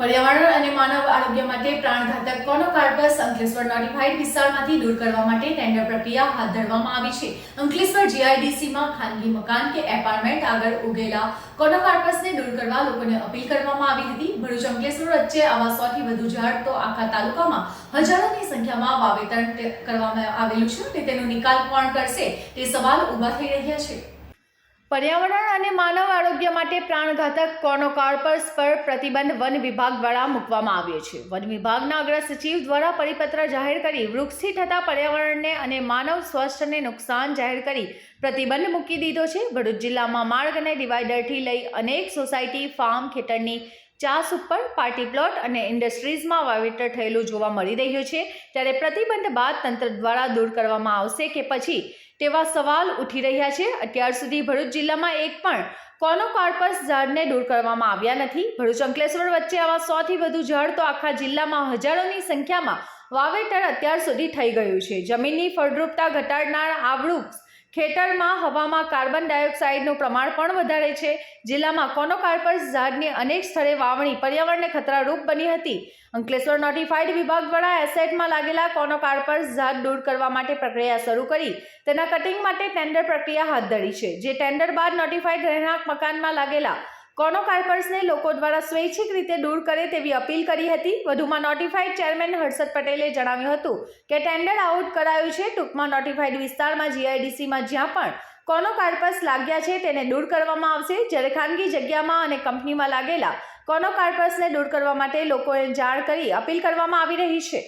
પર્યાવરણ અને માનવ આરોગ્ય માટે પ્રાણઘાતક કોનોકાર્પસ અંકલેશ્વર નોટિફાઈડ વિસ્તારમાંથી દૂર કરવા માટે ટેન્ડર પ્રક્રિયા હાથ ધરવામાં આવી છે. અંકલેશ્વર જીઆઈડીસીમાં ખાનગી મકાન કે એપાર્ટમેન્ટ આગળ ઉગેલા કોનોકાર્પસને દૂર કરવા લોકોને અપીલ કરવામાં આવી હતી. ભરૂચ અંકલેશ્વર વચ્ચે આવા સોથી વધુ ઝાડ તો આખા તાલુકામાં હજારોની સંખ્યામાં વાવેતર કરવામાં આવેલું છે અને તેનો નિકાલ કોણ કરશે તે સવાલ ઊભા થઈ રહ્યા છે. પર્યાવરણ અને માનવ આરોગ્ય માટે પ્રાણઘાતક કોર્નોકાર્પસ પર પ્રતિબંધ વન વિભાગ દ્વારા મૂકવામાં આવ્યો છે. વન વિભાગના અગ્ર સચિવ દ્વારા પરિપત્ર જાહેર કરી વૃક્ષથી થતા પર્યાવરણને અને માનવ સ્વાસ્થ્યને નુકસાન જાહેર કરી પ્રતિબંધ મૂકી દીધો છે. ભરૂચ જિલ્લામાં માર્ગ અને ડિવાઈડરથી લઈ અનેક સોસાયટી, ફાર્મ ખેતરની ચાસ ઉપર પાર્ટી પ્લોટ અને ઇન્ડસ્ટ્રીઝમાં વાવેતર થયેલું જોવા મળી રહ્યું છે. ત્યારે પ્રતિબંધ બાદ તંત્ર દ્વારા દૂર કરવામાં આવશે કે પછી તેવા સવાલ ઉઠી રહ્યા છે. અત્યાર સુધી ભરૂચ જિલ્લામાં એક પણ કોનોકાર્પસ ઝાડને દૂર કરવામાં આવ્યા નથી. ભરૂચ અંકલેશ્વર વચ્ચે આવા સોથી વધુ ઝાડ તો આખા જિલ્લામાં હજારોની સંખ્યામાં વાવેતર અત્યાર સુધી થઈ ગયું છે. જમીનની ફળદ્રુપતા ઘટાડનાર આ વૃક્ષ ખેતરમાં હવામાં કાર્બન ડાયોક્સાઇડનું પ્રમાણ પણ વધારે છે. જિલ્લામાં કોનોકાર્પસ ઝાડની અનેક સ્થળે વાવણી, પર્યાવરણને ખતરારૂપ બની હતી. અંકલેશ્વર નોટિફાઈડ વિભાગ દ્વારા એસેટમાં લાગેલા કોનોકાર્પસ ઝાડ દૂર કરવા માટે પ્રક્રિયા શરૂ કરી. તેના કટિંગ માટે ટેન્ડર પ્રક્રિયા હાથ ધરી છે. જે ટેન્ડર બાદ નોટિફાઈડ રહેણાંક મકાનમાં લાગેલા કોનોકાર્પસને લોકો દ્વારા સ્વૈચ્છિક રીતે દૂર કરે તેવી અપીલ કરી હતી. વધુમાં નોટિફાઈડ ચેરમેન હર્ષદ પટેલે જણાવ્યું હતું કે ટેન્ડર આઉટ કરાયું છે. ટૂંકમાં નોટિફાઈડ વિસ્તારમાં જીઆઈડીસીમાં જ્યાં પણ કોનોકાર્પસ લાગ્યા છે તેને દૂર કરવામાં આવશે. જ્યારે ખાનગી જગ્યામાં અને કંપનીમાં લાગેલા કોનોકાર્પસને દૂર કરવા માટે લોકોએ જાણ કરી અપીલ કરવામાં આવી રહી છે.